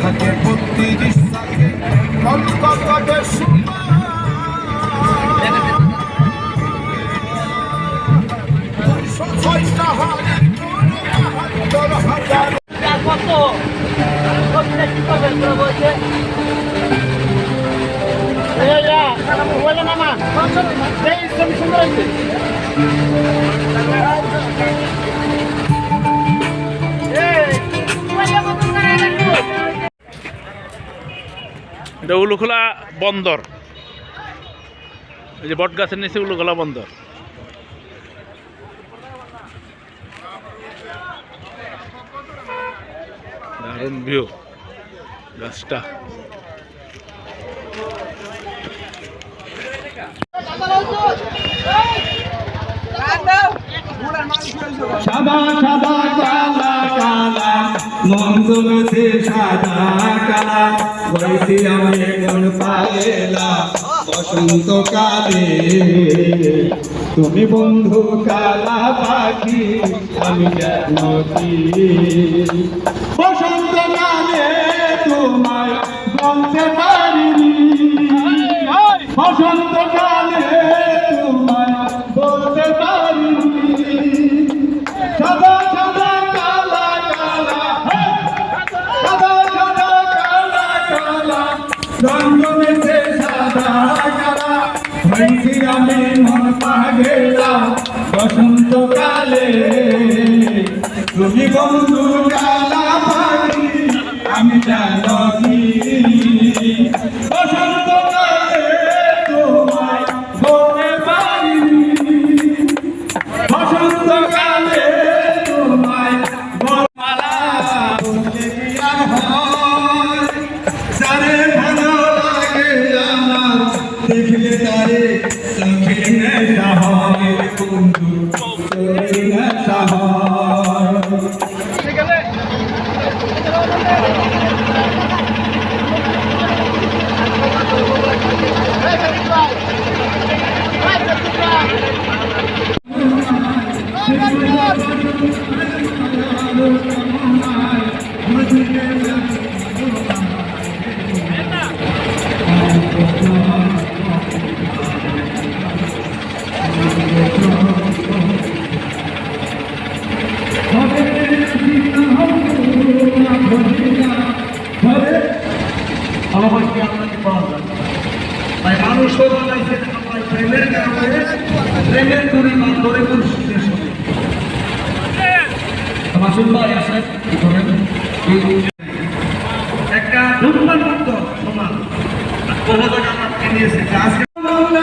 থাকে বত্রিশ থাকে এটা উলুখোলা বন্দর। এই যে বট গাছের নিচে উলুখোলা বন্দর। দারুণ ভিউ গাছটা সাদা সাদা কালা কালা মঙ্গলতে সাদা কালা। বইতে আমি মন পাগেলা, বসন্ত কালে। তুমি বন্ধু কালা পাখি, আমি যেন বলতে পারিনি বসন্ত কালে তোমায় বলতে পারিনি সাদা সাদা কালা কালা সাদা সাদা কালা কালা রঙ সাদা কালা হয়েছি আমি মন পাগেলা বসন্ত তুমি বন্ধু কালা মাসুল ভাই আসেন একটা দুর্নীতিমুক্ত সমাজ জায়গা আপনি নিয়েছে। আজকে বাংলা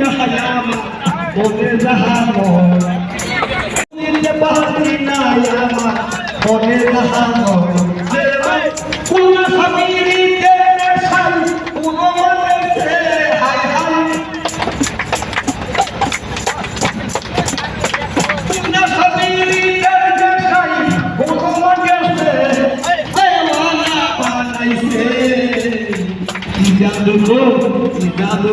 না আমার মনে যাহা মন ভুলিতে পারি না আমার মনে যাহা মন কোন স্বামীতে নেশাল কোন মনেতে হাই হাই কোন স্বামীতে নেশাল কোন মনেতে দেওয়ানা বানাইছে জাদু জাদু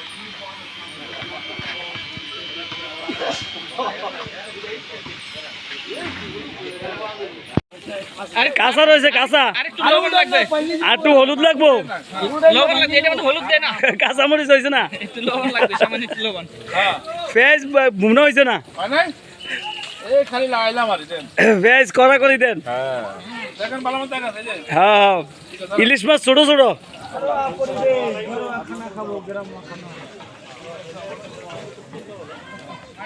হইছে কাঁচা রয়েছে কাঁচা। আর একটু হলুদ লাগবো। কাঁচা মরিচ হয়েছে না? পেঁয়াজ ভুনা হয়েছে না? এই খালি লাগাইলাম দেন পেঁয়াজ কড়া করে দেন। যায় হ্যাঁ হ্যাঁ। ইলিশ মাছ ছোট ছোট।